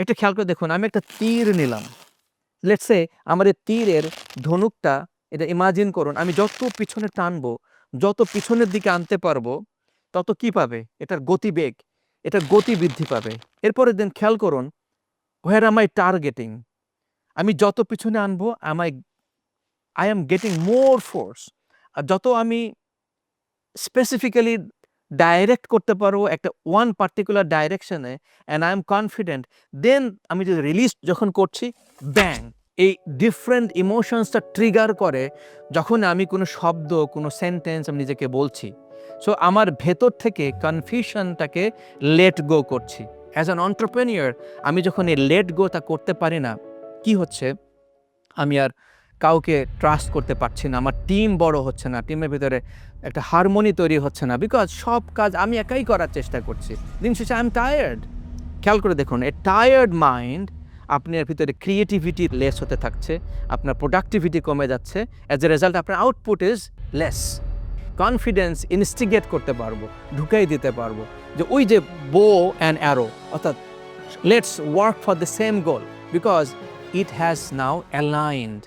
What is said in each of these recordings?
একটা খেয়াল করে দেখুন, আমি একটা তীর নিলাম। লেটসে আমার এই তীরের ধনুকটা, এটা ইমাজিন করুন, আমি যত পিছনে টানবো, যত পিছনের দিকে আনতে পারব, তত কি পাবে? এটার গতিবেগ, এটার গতি বৃদ্ধি পাবে। এরপরে দিন খেয়াল করুন হোয়ার আই টার্গেটিং আমি যত পিছনে আনব আমাই I am getting more force আর যত আমি স্পেসিফিক্যালি ডাইরেক্ট করতে পারব একটা ওয়ান পার্টিকুলার ডাইরেকশনে and I am confident then আমি যদি রিলিজ যখন করছি ব্যাং এই ডিফারেন্ট ইমোশনসটা ট্রিগার করে যখন আমি কোনো শব্দ, কোনো সেন্টেন্স আমি নিজেকে বলছি। সো আমার ভেতর থেকে কনফিউশনটাকে লেট গো করছি। অ্যাজ অ্যান অন্টারপ্রেনিয়র আমি যখন এই লেট গোটা করতে পারি না, কি হচ্ছে? আমি আর কাউকে ট্রাস্ট করতে পারছি না, আমার টিম বড় হচ্ছে না টিমের ভিতরে একটা হারমোনি তৈরি হচ্ছে না বিকজ সব কাজ আমি একাই করার চেষ্টা করছি। দিন শেষে আই এম টায়ার্ড খেয়াল করে দেখুন এ টায়ার্ড মাইন্ড আপনার ভিতরে ক্রিয়েটিভিটি লেস হতে থাকছে, আপনার প্রোডাক্টিভিটি কমে যাচ্ছে অ্যাজ এ রেজাল্ট আপনার output is less confidence instigate করতে পারব, ঢুকাই দিতে পারব, যে ওই যে বো অ্যান্ড অ্যারো অর্থাৎ let's work for the same goal because it has now aligned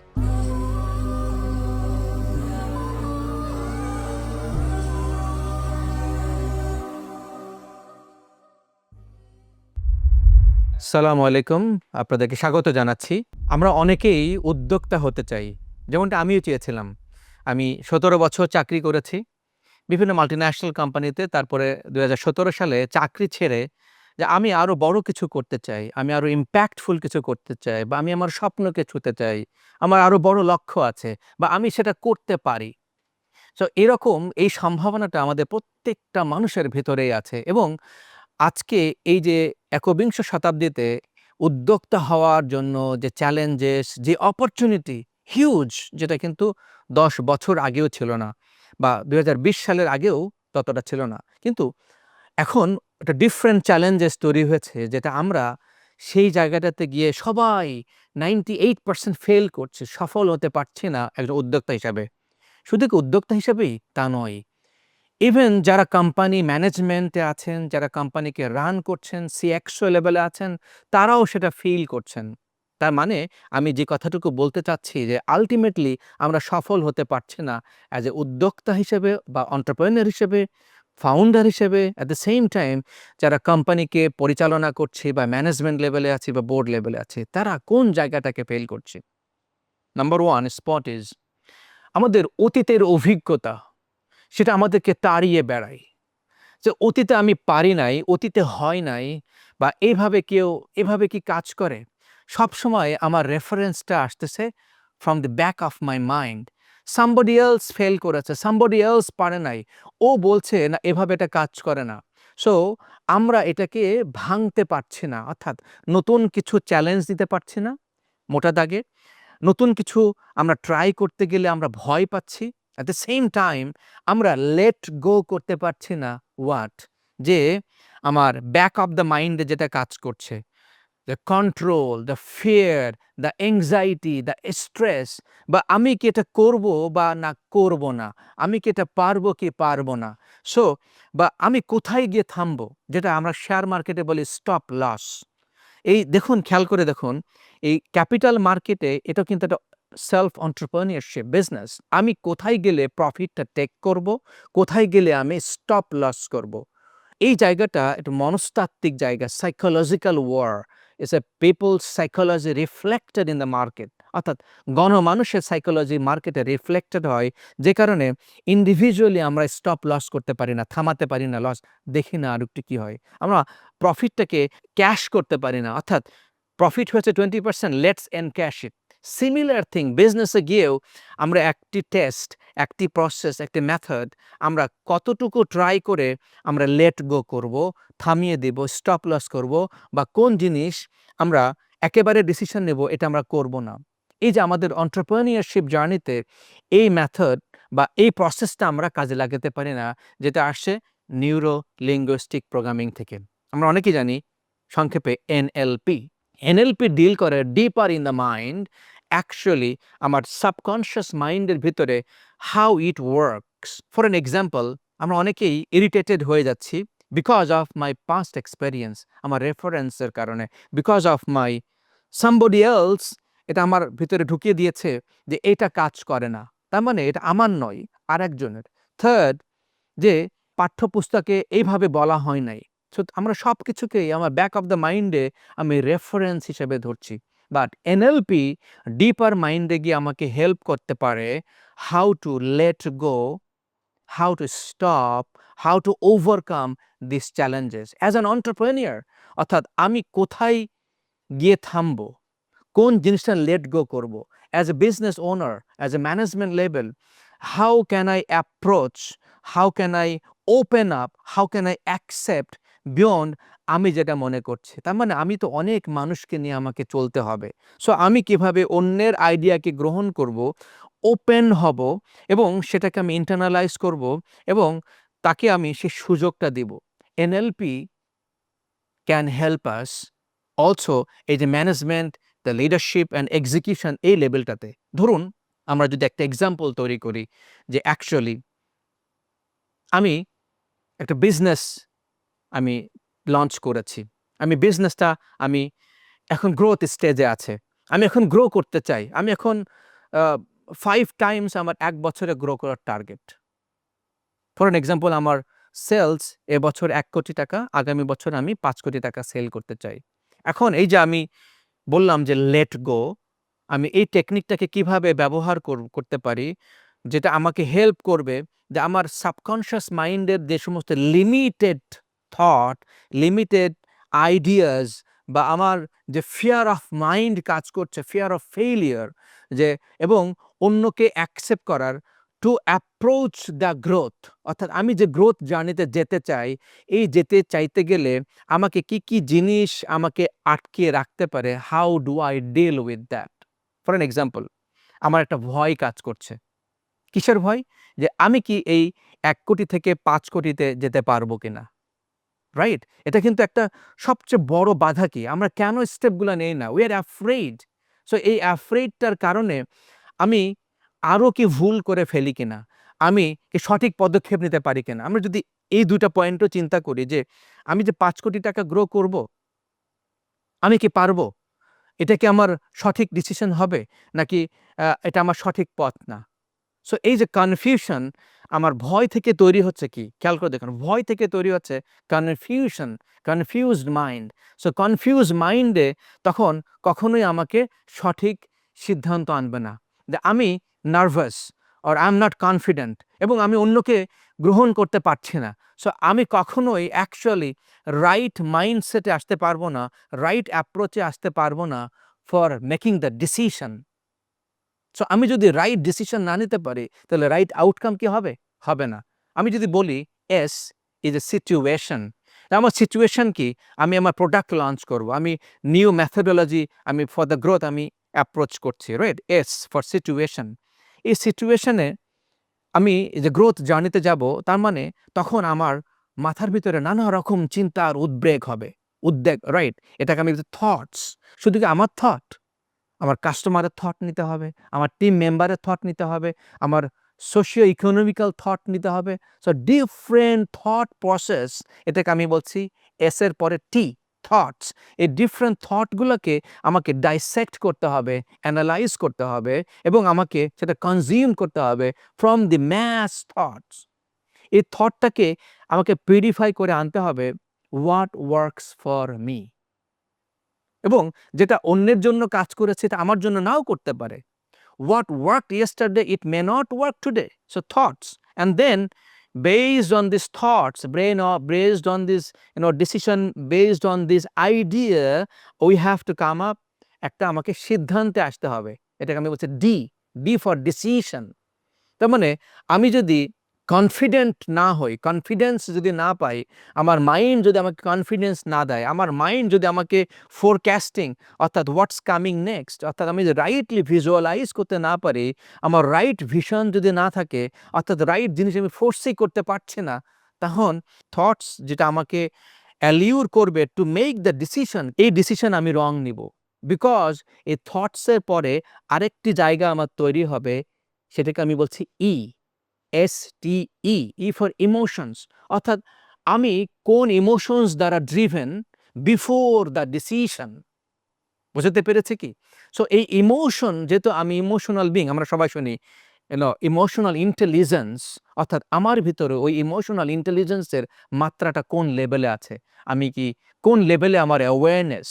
সালাম আলাইকুম। আপনাদেরকে স্বাগত জানাচ্ছি। আমরা অনেকেই উদ্যোক্তা হতে চাই। যেমনটা আমিও চেয়েছিলাম। আমি সতেরো বছর চাকরি করেছি। বিভিন্ন মাল্টিন্যাশনাল কোম্পানিতে তারপরে দু হাজার সতেরো সালে চাকরি ছেড়ে যে আমি আরও বড় কিছু করতে চাই, আমি আরও ইম্প্যাক্টফুল কিছু করতে চাই বা আমি আমার স্বপ্নকে ছুতে চাই, আমার আরও বড় লক্ষ্য আছে বা আমি সেটা করতে পারি। সো এরকম এই সম্ভাবনাটা আমাদের প্রত্যেকটা মানুষের ভেতরেই আছে এবং আজকে এই যে একবিংশ শতাব্দীতে উদ্যোক্তা হওয়ার জন্য যে চ্যালেঞ্জেস যে অপরচুনিটি হিউজ যেটা কিন্তু দশ বছর আগেও ছিল না বা দু হাজার বিশ সালের আগেও ততটা ছিল না। কিন্তু এখন একটা ডিফারেন্ট চ্যালেঞ্জেস তৈরি হয়েছে, যেটা আমরা সেই জায়গাটাতে গিয়ে সবাই নাইনটি এইট পার্সেন্ট ফেল করছে, সফল হতে পারছি না একজন উদ্যোক্তা হিসাবে। শুধু কি উদ্যোক্তা হিসাবেই তা নয় ইভেন যারা কোম্পানি ম্যানেজমেন্টে আছেন, যারা কোম্পানিকে রান করছেন সিএক্সও লেভেলে আছেন, তারাও সেটা ফিল করছেন। তার মানে আমি যে কথাটুকু বলতে চাচ্ছি যে আলটিমেটলি আমরা সফল হতে পারছি না অ্যাজ এ উদ্যোক্তা হিসেবে বা অন্টারপ্রেনার হিসেবে ফাউন্ডার হিসেবে অ্যাট দ্য সেম টাইম যারা কোম্পানিকে পরিচালনা করছে বা ম্যানেজমেন্ট লেভেলে আছে বা বোর্ড লেভেলে আছে, তারা কোন জায়গাটাকে ফেল করছে? নাম্বার ওয়ান স্পট ইজ আমাদের অতীতের অভিজ্ঞতা। সেটা আমাদেরকে তাড়িয়ে বেড়ায়। যে অতীতে আমি পারি নাই, অতীতে হয় নাই, বা এইভাবে কেউ, এভাবে কি কাজ করে? সব সময় আমার রেফারেন্সটা আসতেছে from the back of my mind somebody else fail করেছে সামবডি এলস পারে নাই। ও বলছে, না, এভাবে এটা কাজ করে না। সো আমরা এটাকে ভাঙতে পারছি না, অর্থাৎ নতুন কিছু চ্যালেঞ্জ দিতে পারছি না, মোটা দাগে। নতুন কিছু আমরা ট্রাই করতে গেলে আমরা ভয় পাচ্ছি। অ্যাট দ্য সেম টাইম আমরা লেট গো করতে পারছি না হোয়াট যে আমার ব্যাক অফ দ্য মাইন্ডে যেটা কাজ করছে the control the fear the anxiety the stress বা আমি কি এটা করব বা না করব না, আমি কি এটা পারব কি পারব না? সো বা আমি কোথায় গিয়ে থামবো? যেটা আমরা শেয়ার মার্কেটে বলি স্টপ লস এই দেখুন, খেয়াল করে দেখুন, এই ক্যাপিটাল মার্কেটে এটা কিন্তু একটা সেলফ অন্টারপ্রেনিয়রশিপ বিজনেস আমি কোথায় গেলে প্রফিটটা টেক করব? কোথায় গেলে আমি স্টপ লস করব? এই জায়গাটা একটু মনস্তাত্ত্বিক জায়গা psychological war is a people psychology reflected in the market অর্থাৎ গণমানুষের সাইকোলজি মার্কেটে রিফ্লেক্টেড হয়, যে কারণে ইন্ডিভিজুয়ালি আমরা স্টপ লস করতে পারি না, থামাতে পারি না লস দেখি না আর একটু কী হয়। আমরা প্রফিটটাকে ক্যাশ করতে পারি না। অর্থাৎ প্রফিট হয়েছে twenty percent let's encash it similar thing বিজনেসে গিয়েও আমরা একটি টেস্ট একটি প্রসেস একটি মেথড আমরা কতটুকু ট্রাই করে আমরা লেট গো করব, থামিয়ে দেব স্টপ লস করব বা কোন জিনিস আমরা একেবারে ডিসিশন নেব এটা আমরা করব না। এই যে আমাদের অন্টারপ্রেনিয়ারশিপ জার্নিতে এই মেথড বা এই প্রসেসটা আমরা কাজে লাগাতে পারি না, যেটা আসছে নিউরো লিঙ্গুইস্টিক প্রোগ্রামিং থেকে। আমরা অনেকেই জানি, সংক্ষেপে এনএলপি এনএলপি ডিল করে deeper in the mind actually আমার সাবকনশিয়াস মাইন্ডের ভিতরে how it works for an example আমরা অনেকেই ইরিটেটেড হয়ে যাচ্ছি because of my past experience আমার রেফারেন্সের কারণে because of my somebody else এটা আমার ভিতরে ঢুকিয়ে দিয়েছে যে এটা কাজ করে না। তার মানে এটা আমার নয় আর একজনের থার্ড যে পাঠ্যপুস্তকে এইভাবে বলা হয় নাই। আমরা সব কিছুকেই আমার ব্যাক অফ দ্য মাইন্ডে আমি রেফারেন্স হিসেবে ধরছি। বাট এনএলপি ডিপার মাইন্ডে গিয়ে আমাকে হেল্প করতে পারে how to let go how to stop how to overcome this challenges as an entrepreneur অর্থাৎ আমি কোথায় গিয়ে থামবো? কোন জিনিসটা লেট গো করব? As a business owner as a management level how can I approach how can I open up how can I accept beyond আমি যেটা মনে করছি, তার মানে আমি তো অনেক মানুষকে নিয়ে আমাকে চলতে হবে। সো আমি কীভাবে অন্যের আইডিয়াকে গ্রহণ করব ওপেন হব এবং সেটাকে আমি ইন্টারনালাইজ করব এবং তাকে আমি সে সুযোগটা দিব। NLP can help us also এই যে management the leadership and execution এই লেভেলটাতে ধরুন, আমরা যদি একটা এক্সাম্পল তৈরি করি যে অ্যাকচুয়ালি আমি একটা বিজনেস আমি লঞ্চ করেছি। আমি বিজনেসটা আমি এখন গ্রোথ স্টেজে আছে। আমি এখন গ্রো করতে চাই। আমি এখন ফাইভ টাইমস আমার এক বছরে গ্রো করার টার্গেট ফর এন এক্সাম্পল আমার সেলস এবছর এক কোটি টাকা, আগামী বছর আমি পাঁচ কোটি টাকা সেল করতে চাই। এখন এই যে আমি বললাম যে লেট গো আমি এই টেকনিকটাকে কীভাবে ব্যবহার করতে পারি, যেটা আমাকে হেল্প করবে, যে আমার সাবকনশিয়াস মাইন্ডের যে সমস্ত লিমিটেড থট লিমিটেড আইডিয়াস বা আমার যে ফিয়ার অফ মাইন্ড কাজ করছে ফিয়ার অফ ফেইলিয়ার যে, এবং অন্যকে অ্যাকসেপ্ট করার টু অ্যাপ্রোচ দ্য গ্রোথ অর্থাৎ আমি যে গ্রোথ জার্নিতে যেতে চাই, এই যেতে চাইতে গেলে আমাকে কি কি জিনিস আমাকে আটকে রাখতে পারে? How do I deal with that for an example আমার একটা ভয় কাজ করছে। কিসের ভয়? যে আমি কি এই এক কোটি থেকে পাঁচ কোটিতে যেতে পারব কিনা? রাইট এটা কিন্তু একটা সবচেয়ে বড় বাধা কি? আমরা কেন স্টেপগুলো নেই না? উই আর অ্যাফ্রেড সো এই অ্যাফ্রেডটার কারণে আমি আরও কি ভুল করে ফেলি কিনা? আমি কি সঠিক পদক্ষেপ নিতে পারি কিনা? আমরা যদি এই দুইটা পয়েন্টও চিন্তা করি যে, আমি যে পাঁচ কোটি টাকা গ্রো করব, আমি কি পারব? এটা কি আমার সঠিক ডিসিশন হবে? নাকি এটা আমার সঠিক পথ না? সো এই যে কনফিউশন আমার ভয় থেকে তৈরি হচ্ছে কি? খেয়াল করে দেখুন, ভয় থেকে তৈরি হচ্ছে confusion confused mind so confuse মাইন্ডে তখন কখনোই আমাকে সঠিক সিদ্ধান্ত আনবে না। যে আমি nervous or I am not confident এবং আমি অন্যকে গ্রহণ করতে পারছি না। সো আমি কখনোই অ্যাকচুয়ালি রাইট মাইন্ডসেটে আসতে পারব না রাইট অ্যাপ্রোচে আসতে পারব না for making the decision so আমি যদি রাইট ডিসিশন না নিতে পারি, তাহলে রাইট আউটকাম কি হবে? হবে না। আমি যদি বলি এস ইজ এ সিচুয়েশন আমার সিচুয়েশন কি? আমি আমার প্রোডাক্ট লঞ্চ করব। আমি নিউ ম্যাথোডোলজি আমি ফর দ্য গ্রোথ আমি অ্যাপ্রোচ করছি রাইট এস ফর সিচুয়েশন এই সিচুয়েশনে আমি যে গ্রোথ জার্নিতে যাব, তার মানে তখন আমার মাথার ভিতরে নানা রকম চিন্তার উদ্বেগ হবে। উদ্বেগ রাইট এটাকে আমি থটস শুধু কি আমার থট আমার কাস্টমারের থট নিতে হবে, আমার টিম মেম্বারের থট নিতে হবে, আমার সোশিও ইকোনমিক্যাল থট নিতে হবে। সো ডিফারেন্ট থট প্রসেস এটাকে আমি বলছি এস এর পরে টি থটস এই ডিফারেন্ট থটগুলোকে আমাকে ডাইসেক্ট করতে হবে অ্যানালাইজ করতে হবে এবং আমাকে সেটা কনজিউম করতে হবে ফ্রম দি ম্যাস থটস এই থটটাকে আমাকে পিউরিফাই করে আনতে হবে হোয়াট ওয়ার্কস ফর মি এবং যেটা অন্যের জন্য কাজ করেছে এটা আমার জন্য নাও করতে পারে। What work yesterday it may not work today so thoughts and then based on these thoughts, brain or, based on this, you decision, based on this idea, we have to come up, একটা আমাকে সিদ্ধান্তে আসতে হবে। এটাকে আমি বলছি D D for decision তার মানে আমি যদি কনফিডেন্ট না হই কনফিডেন্স যদি না পাই, আমার মাইন্ড যদি আমাকে কনফিডেন্স না দেয়, আমার মাইন্ড যদি আমাকে ফোরক্যাস্টিং অর্থাৎ হোয়াটস কামিং নেক্সট অর্থাৎ আমি যদি রাইটলি ভিজুয়ালাইজ করতে না পারি, আমার রাইট ভিশন যদি না থাকে, অর্থাৎ রাইট জিনিস আমি ফোর্সই করতে পারছি না, তখন থটস যেটা আমাকে অ্যালিউর করবে টু মেক দ্য ডিসিশন এই ডিসিশন আমি রং নিব। বিকজ এই থটসের পরে আরেকটি জায়গা আমার তৈরি হবে, সেটাকে আমি বলছি E S T E E for emotions অর্থাৎ আমি কোন ইমোশনস দ্বারা ড্রিভেন বিফোর দ্য ডিসিশন বুঝতে পেরেছে কি? সো এই ইমোশন যেহেতু আমি ইমোশনাল বিং আমরা সবাই শুনি এনো ইমোশনাল ইন্টেলিজেন্স অর্থাৎ আমার ভিতরে ওই ইমোশনাল ইন্টেলিজেন্সের মাত্রাটা কোন লেভেলে আছে? আমি কি কোন লেভেলে আমার awareness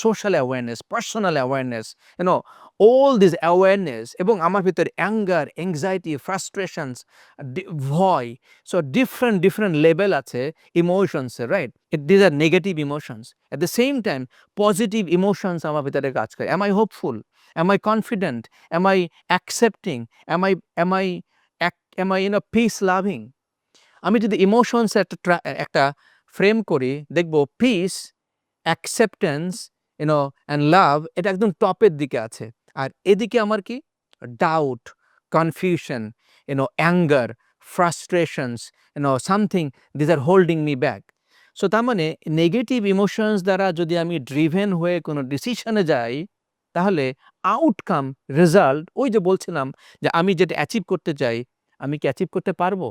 social awareness personal awareness you know all this awareness এবং আমার ভিতরে অ্যাঙ্গার এংজাইটি ফ্রাস্ট্রেশনস ভয় সো ডিফারেন্ট ডিফারেন্ট লেভেল আছে ইমোশনসের right it these are negative emotions at the same time positive emotions আমার ভিতরে কাজ করে। Am I hopeful am I confident am I accepting am I am I am I in a peace loving আমি যদি emotions একটা একটা frame করি, দেখব peace acceptance you know and love এটা একদম টপের দিকে আছে। আর এদিকে আমার কি? Doubt confusion you know anger frustrations you know something these are holding me back so তার মানে নেগেটিভ ইমোশনস দ্বারা যদি আমি ড্রিভেন হয়ে কোনো ডিসিশনে যাই, তাহলে আউটকাম রেজাল্ট ওই যে বলছিলাম যে আমি যেটা অ্যাচিভ করতে চাই, আমি কি অ্যাচিভ করতে পারব?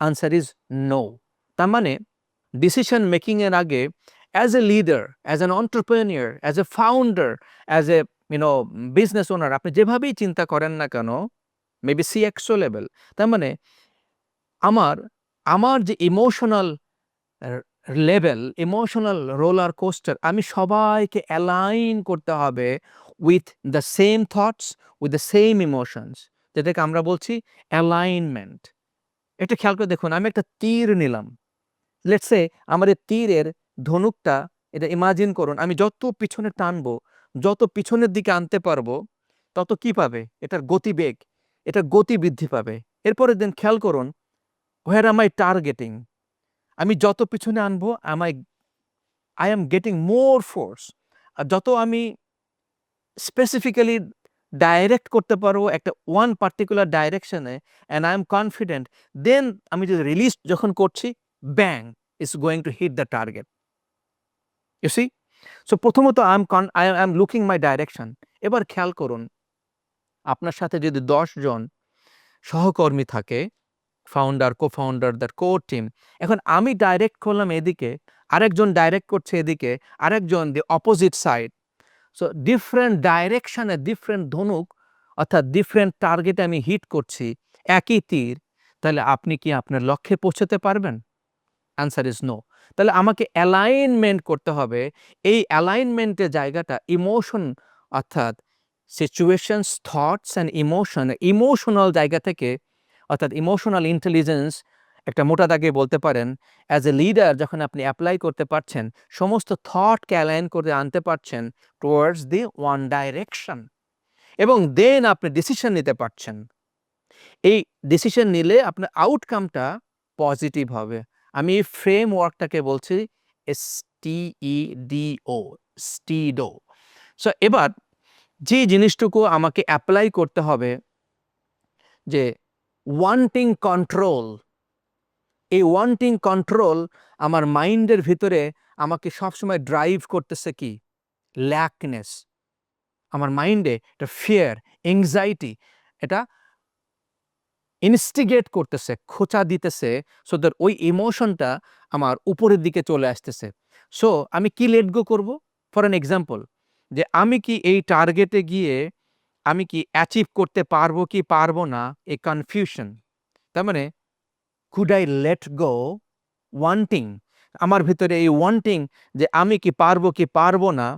আনসার ইজ নো তার মানে ডিসিশন মেকিংয়ের আগে as a leader as an entrepreneur as a founder as a you know business owner আপনি যেভাবেই চিন্তা করেন না কেন মেবি সি এক্সো লেভেল তার মানে আমার আমার যে emotional level emotional roller coaster আমি সবাইকে অ্যালাইন করতে হবে with the same thoughts with the same emotions যেটাকে আমরা বলছি অ্যালাইনমেন্ট এটা খেয়াল করে দেখুন, আমি একটা তীর নিলাম। লেটসে আমার এই তীরের ধনুকটা, এটা ইমাজিন করুন, আমি যত পিছনে টানবো যত পিছনের দিকে আনতে পারব, তত কি পাবে? এটার গতিবেগ এটা গতি বৃদ্ধি পাবে। এরপরে দেন খেয়াল করুন হোয়ার am আই টার্গেটিং আমি যত পিছনে আনব আমাই I am getting more force আর যত আমি স্পেসিফিক্যালি ডাইরেক্ট করতে পারব একটা ওয়ান পার্টিকুলার ডাইরেকশনে and I am confident then আমি যদি রিলিজ যখন করছি bang is going to hit the target you see so প্রথমত I am con I am looking my direction এবার খেয়াল করুন, আপনার সাথে যদি জন সহকর্মী থাকে founder co founder that core team এখন আমি ডাইরেক্ট করলাম এদিকে, আরেকজন ডাইরেক্ট করছে এদিকে, আরেকজন the opposite side so different ডাইরেকশনে ডিফারেন্ট ধনুক, অর্থাৎ ডিফারেন্ট টার্গেটে আমি হিট করছি, একই তীর, তাহলে আপনি কি আপনার লক্ষ্যে পৌঁছতে পারবেন? অ্যান্সার ইজ নো তাহলে আমাকে অ্যালাইনমেন্ট করতে হবে। এই অ্যালাইনমেন্টের জায়গাটা ইমোশন অর্থাৎ situations thoughts and emotion emotional জায়গা থেকে অর্থাৎ ইমোশনাল ইন্টেলিজেন্স একটা মোটা দাগে বলতে পারেন অ্যাজ এ লিডার যখন আপনি অ্যাপ্লাই করতে পারছেন, সমস্ত থটকে অ্যালাইন করে আনতে পারছেন টুয়ার্ডস দি ওয়ান ডাইরেকশন এবং দেন আপনি ডিসিশন নিতে পারছেন। এই ডিসিশন নিলে আপনার আউটকামটা পজিটিভ হবে। আমি এই ফ্রেমওয়ার্কটাকে বলছি S T E D O STEDO so এবার যে জিনিসটুকু আমাকে অ্যাপ্লাই করতে হবে, যে ওয়ান্টিং কন্ট্রোল এই ওয়ান্টিং কন্ট্রোল আমার মাইন্ডের ভিতরে আমাকে সবসময় ড্রাইভ করতেছে কি? ল্যাকনেস আমার মাইন্ডে এটা ফিয়ার এংজাইটি এটা ইনস্টিগেট করতেছে, খোঁচা দিতেছে সো দ্যাট ওই ইমোশনটা আমার উপরের দিকে চলে আসতেছে। সো আমি কি লেট গো করব? ফর অ্যান এক্সাম্পল যে আমি কি এই টার্গেটে গিয়ে আমি কি অ্যাচিভ করতে পারব কি পারব না এ কনফিউশন তার মানে could I let go wanting আমার ভিতরে এই ওয়ান্টিং যে আমি কি পারব কি পারব না,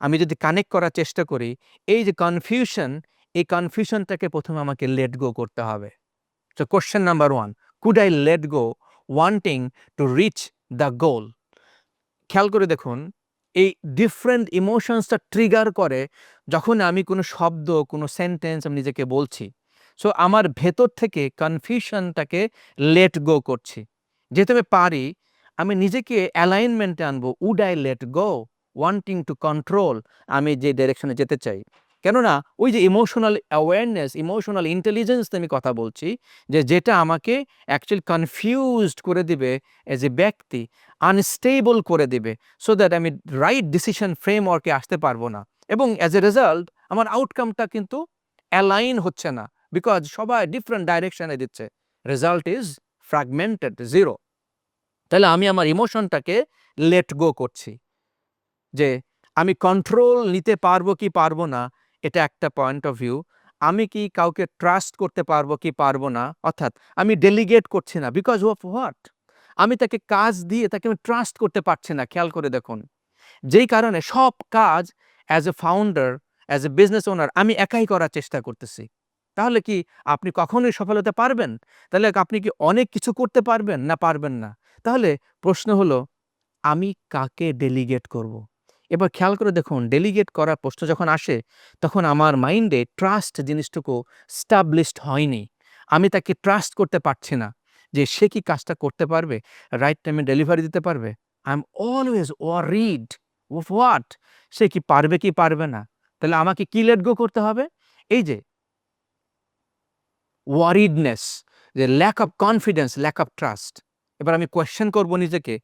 আমি যদি কানেক্ট করার চেষ্টা করি, এই যে কনফিউশন এই কনফিউশনটাকে প্রথমে আমাকে লেট গো করতে হবে। So question number one could I let go wanting to reach the goal খেয়াল করে দেখুন, এই ডিফারেন্ট ইমোশনসটা ট্রিগার করে যখন আমি কোনো শব্দ, কোনো সেন্টেন্স আমি নিজেকে বলছি। সো আমার ভেতর থেকে কনফিউশনটাকে লেট গো করছি। যেহেতু আমি পারি, আমি নিজেকে অ্যালাইনমেন্টে আনব। Would I let go wanting to control আমি যে ডিরেকশনে যেতে চাই? কেননা ওই যে ইমোশনাল অ্যাওয়ারনেস ইমোশনাল ইন্টেলিজেন্স আমি কথা বলছি, যে যেটা আমাকে অ্যাকচুয়ালি কনফিউজড করে দিবে এজ এ ব্যক্তি আনস্টেবল করে দিবে সো দ্যাট আমি রাইট ডিসিশন ফ্রেমওয়ার্কে আসতে পারব না। এবং অ্যাজ এ রেজাল্ট আমার আউটকামটা কিন্তু অ্যালাইন হচ্ছে না বিকজ সবাই ডিফারেন্ট ডাইরেকশনে দিচ্ছে। রেজাল্ট ইজ ফ্র্যাগমেন্টেড জিরো তাহলে আমি আমার ইমোশনটাকে লেট গো করছি, যে আমি কন্ট্রোল নিতে পারব কি পারব না এটা একটা পয়েন্ট অফ ভিউ আমি কি কাউকে ট্রাস্ট করতে পারব কি পারব না? অর্থাৎ আমি ডেলিগেট করছি না বিকজ অফ হোয়াট আমি তাকে কাজ দিয়ে তাকে আমি ট্রাস্ট করতে পারছি না, খেয়াল করে দেখুন। যেই কারণে সব কাজ as a founder as a business owner আমি একাই করার চেষ্টা করতেছি। তাহলে কি আপনি কখনোই সফল হতে পারবেন? তাহলে আপনি কি অনেক কিছু করতে পারবেন না পারবেন না? তাহলে প্রশ্ন হলো, আমি কাকে ডেলিগেট করব। এবার খেয়াল করে দেখুন ডেলিগেট করার প্রশ্ন যখন আসে, তখন আমার মাইন্ডে ট্রাস্ট জিনিসটুকু স্টাবলিশড হয়নি। আমি তাকে ট্রাস্ট করতে পারছি না যে সে কি কাজটা করতে পারবে রাইট টাইমে ডেলিভারি দিতে পারবে। I am always worried of what সে কি পারবে কি পারবে না? তাহলে আমাকে কি লেট গো করতে হবে? এই যে ওয়ারিডনেস যে lack of confidence lack of trust এবার আমি কোয়েশ্চেন করব নিজেকে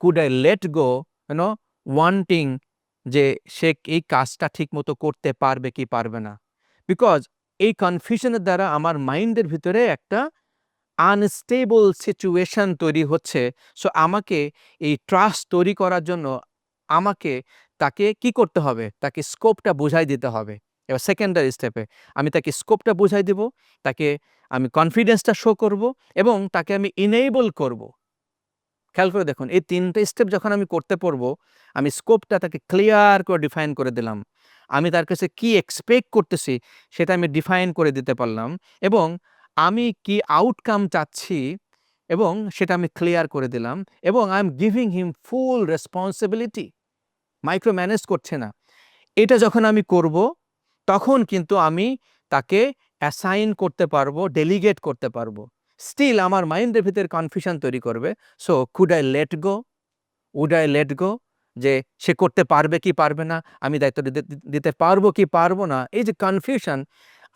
could I let go you know wanting যে সে এই কাজটা ঠিক মতো করতে পারবে কি পারবে না। বিকজ এই কনফিউশনের দ্বারা আমার মাইন্ডের ভিতরে একটা আনস্টেবল সিচুয়েশন তৈরি হচ্ছে। সো আমাকে এই ট্রাস্ট তৈরি করার জন্য আমাকে তাকে কি করতে হবে? তাকে স্কোপটা বোঝাই দিতে হবে। এবার সেকেন্ডারি স্টেপে আমি তাকে স্কোপটা বোঝাই দিব, তাকে আমি কনফিডেন্সটা শো করব এবং তাকে আমি ইনেবল করব। খেয়াল করে দেখুন, এই তিনটে স্টেপ যখন আমি করতে পারব আমি স্কোপটা তাকে ক্লিয়ার করে ডিফাইন করে দিলাম। আমি তার কাছে কি এক্সপেক্ট করতেছি, সেটা আমি ডিফাইন করে দিতে পারলাম এবং আমি কি আউটকাম চাচ্ছি এবং সেটা আমি ক্লিয়ার করে দিলাম এবং I am giving him full responsibility micro manage করছে না। এটা যখন আমি করব, তখন কিন্তু আমি তাকে অ্যাসাইন করতে পারব ডেলিগেট করতে পারব। স্টিল আমার মাইন্ডের ভিতরে কনফিউশন তৈরি করবে। So could I let go would I let go যে, সে করতে পারবে কি পারবে না? আমি দায়িত্ব দিতে পারব কি পারব না? এই যে কনফিউশন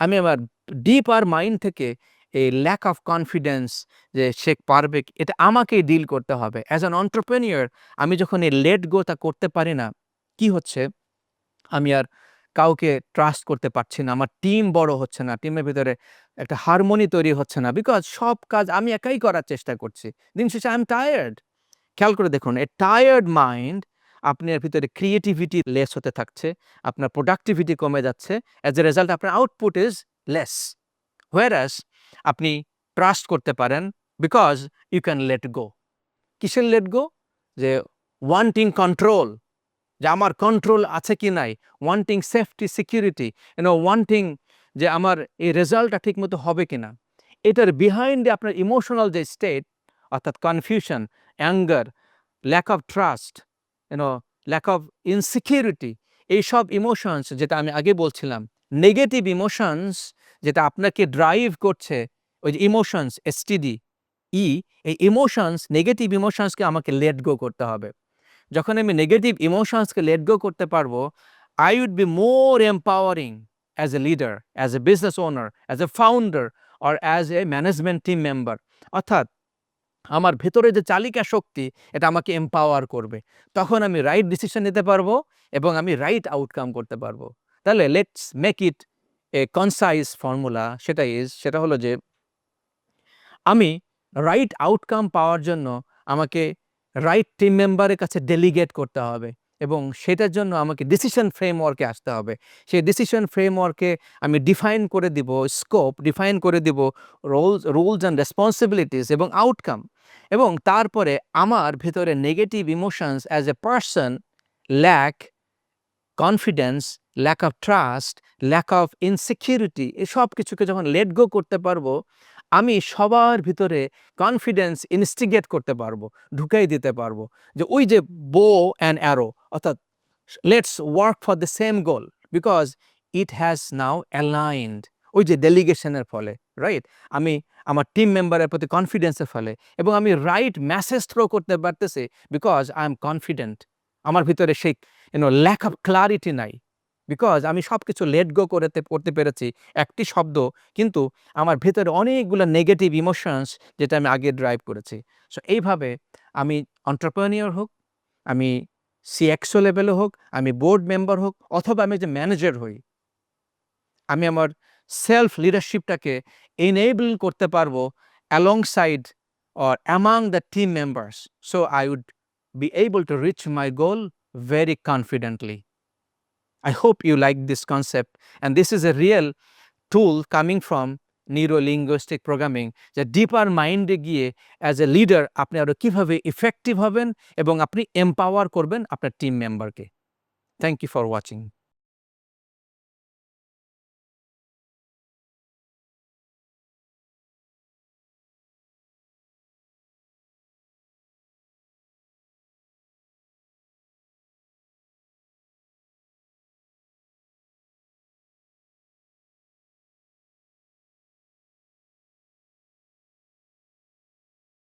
আমি আমার ডিপ আর মাইন্ড থেকে এই ল্যাক অফ কনফিডেন্স যে, সে পারবে এটা আমাকেই ডিল করতে হবে। অ্যাজ অ্যান অন্টারপ্রেনিয়র আমি যখন এই লেট গো তা করতে পারি না, কি হচ্ছে? আমি আর কাউকে ট্রাস্ট করতে পারছি না, আমার টিম বড় হচ্ছে না টিমের ভিতরে একটা হারমোনি তৈরি হচ্ছে না বিকজ সব কাজ আমি একাই করার চেষ্টা করছি। দিন শেষে আই এম টায়ার্ড খেয়াল করে দেখুন এ টায়ার্ড মাইন্ড আপনার ভিতরে ক্রিয়েটিভিটি লেস হতে থাকছে, আপনার প্রোডাক্টিভিটি কমে যাচ্ছে অ্যাজ এ রেজাল্ট আপনার আউটপুট ইজ লেস হোয়ারাস আপনি ট্রাস্ট করতে পারেন because you can let go কিসের লেট গো যে ওয়ান্টিং কন্ট্রোল যে আমার কন্ট্রোল আছে কি নাই wanting safety security you know wanting যে আমার এই রেজাল্টটা ঠিকমতো হবে কি না, এটার বিহাইন্ডে আপনার ইমোশনাল যে স্টেট অর্থাৎ confusion anger lack of trust you know lack of insecurity এইসব ইমোশনস যেটা আমি আগে বলছিলাম নেগেটিভ ইমোশনস যেটা আপনাকে ড্রাইভ করছে, ওই যে ইমোশনস এসটিডি ই এই ইমোশনস নেগেটিভ ইমোশনসকে আমাকে লেট গো করতে হবে। যখন আমি নেগেটিভ ইমোশনসকে লেট গো করতে পারব I would be more empowering as a leader as a business owner as a founder or as a management team member অর্থাৎ, আমার ভেতরে যে চালিকা শক্তি, এটা আমাকে এম্পাওয়ার করবে। তখন আমি রাইট ডিসিশন নিতে পারব এবং আমি রাইট আউটকাম করতে পারব। তাহলে let's make it a concise formula সেটা ইজ সেটা হলো যে, আমি রাইট আউটকাম পাওয়ার জন্য আমাকে রাইট টিম মেম্বারের কাছে ডেলিগেট করতে হবে এবং সেটার জন্য আমাকে ডিসিশন ফ্রেমওয়ার্কে আসতে হবে। সেই ডিসিশন ফ্রেমওয়ার্কে আমি ডিফাইন করে দিব স্কোপ ডিফাইন করে দিব রোলস রুলস অ্যান্ড রেসপন্সিবিলিটিস এবং আউটকাম এবং তারপরে আমার ভেতরে negative emotions as a person lack confidence lack of trust lack of insecurity এসব কিছুকে যখন লেট গো করতে পারব আমি সবার ভিতরে কনফিডেন্স ইনস্টিগেট করতে পারব, ঢুকাই দিতে পারব যে ওই যে বো অ্যান্ড অ্যারো অর্থাৎ let's work for the same goal because it has now aligned ওই যে ডেলিগেশনের ফলে রাইট আমি আমার টিম মেম্বারের প্রতি কনফিডেন্সের ফলে এবং আমি রাইট মেসেজ থ্রো করতে পারতেছি বিকজ আই এম কনফিডেন্ট আমার ভিতরে সেই you know lack of clarity নাই। বিকজ আমি সব কিছু লেট গো করতে করতে পেরেছি একটি শব্দ, কিন্তু আমার ভেতরে অনেকগুলো নেগেটিভ ইমোশনস যেটা আমি আগে ড্রাইভ করেছি সো এইভাবে আমি অন্টারপ্রেনিয়র হোক, আমি সিএক্সও লেভেলে হোক, আমি বোর্ড মেম্বার হোক, অথবা আমি যে ম্যানেজার হই, আমি আমার সেলফ লিডারশিপটাকে এনেবল করতে পারব alongside or among the team members, so I would be able to reach my goal very confidently. I hope you like this concept, and this is a real tool coming from neuro linguistic programming যে deeper মাইন্ডে গিয়ে as a leader আপনি আরও কীভাবে effective হবেন এবং আপনি empower করবেন আপনার টিম মেম্বারকে থ্যাংক ইউ ফর ওয়াচিং